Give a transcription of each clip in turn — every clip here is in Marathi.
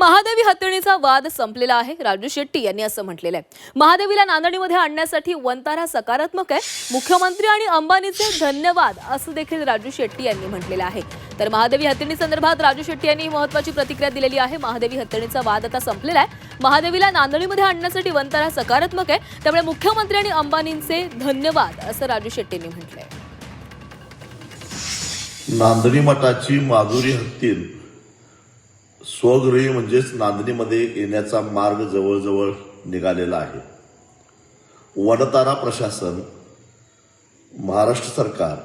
महादेवी हत्तीणीचा वाद संपलेला आहे. राजू शेट्टी यांनी असं म्हटलेलं आहे. महादेवीला नांदणीमध्ये आणण्यासाठी वंतारा सकारात्मक आहे. मुख्यमंत्री आणि अंबानीचे धन्यवाद असं देखील राजू शेट्टी यांनी म्हटलेलं आहे. तर महादेवी हत्यणी संदर्भात राजू शेट्टी यांनी महत्वाची प्रतिक्रिया दिलेली आहे. महादेवी हत्तीणीचा वाद आता संपलेला आहे. महादेवीला नांदणीमध्ये आणण्यासाठी वंतारा सकारात्मक आहे. त्यामुळे मुख्यमंत्री आणि अंबानींचे धन्यवाद असं राजू शेट्टींनी म्हटलंय. नांदणी मठाची माधुरी हत्तीन स्वगृही म्हणजेच नांदणीमध्ये येण्याचा मार्ग जवळजवळ निघालेला आहे. वनतारा प्रशासन महाराष्ट्र सरकार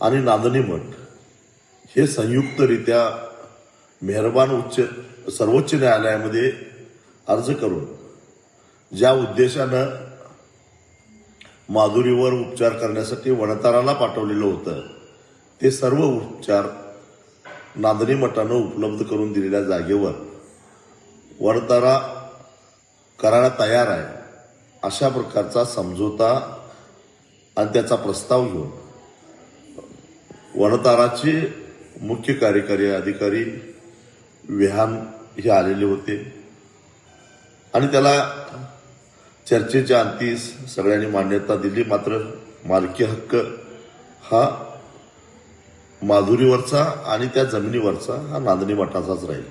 आणि नांदणी मठ हे संयुक्तरित्या मेहरबान उच्च सर्वोच्च न्यायालयामध्ये अर्ज करून ज्या उद्देशानं माधुरीवर उपचार करण्यासाठी वनताराला पाठवलेलं होतं ते सर्व उपचार नांदणी मठानं उपलब्ध करून दिलेल्या जागेवर वरतारा करायला तयार आहे अशा प्रकारचा समझोता आणि त्याचा प्रस्ताव घेऊन वनताराचे मुख्य कार्यकारी अधिकारी विहान हे आलेले होते. आणि त्याला चर्चेच्या अंतीस सगळ्यांनी मान्यता दिली मात्र मालकी हक्क हा माधुरीवरचा आणि त्या जमिनीवरचा हा नांदणी मठाचाच राहील.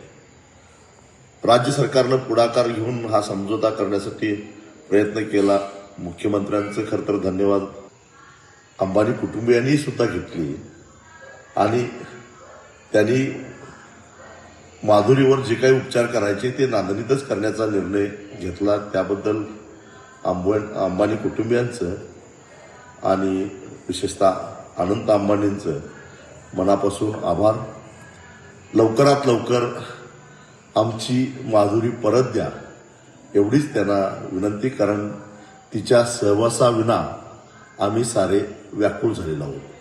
राज्य सरकारनं पुढाकार घेऊन हा समझोता करण्यासाठी प्रयत्न केला. मुख्यमंत्र्यांचं खरं तर धन्यवाद. अंबानी कुटुंबियांनी सुद्धा घेतली. आणि त्यांनी माधुरीवर जे काही उपचार करायचे ते नांदणीतच करण्याचा निर्णय घेतला. त्याबद्दल अंब अंबानी कुटुंबियांचं आणि विशेषतः अनंत अंबानींचं मनापासून आभार. लवकरात लवकर आमची माधुरी परत द्या. एवढीच त्यांना विनंती कारण तिच्या सहवासाविना आम्ही सारे व्याकुळ झालेलो आहोत.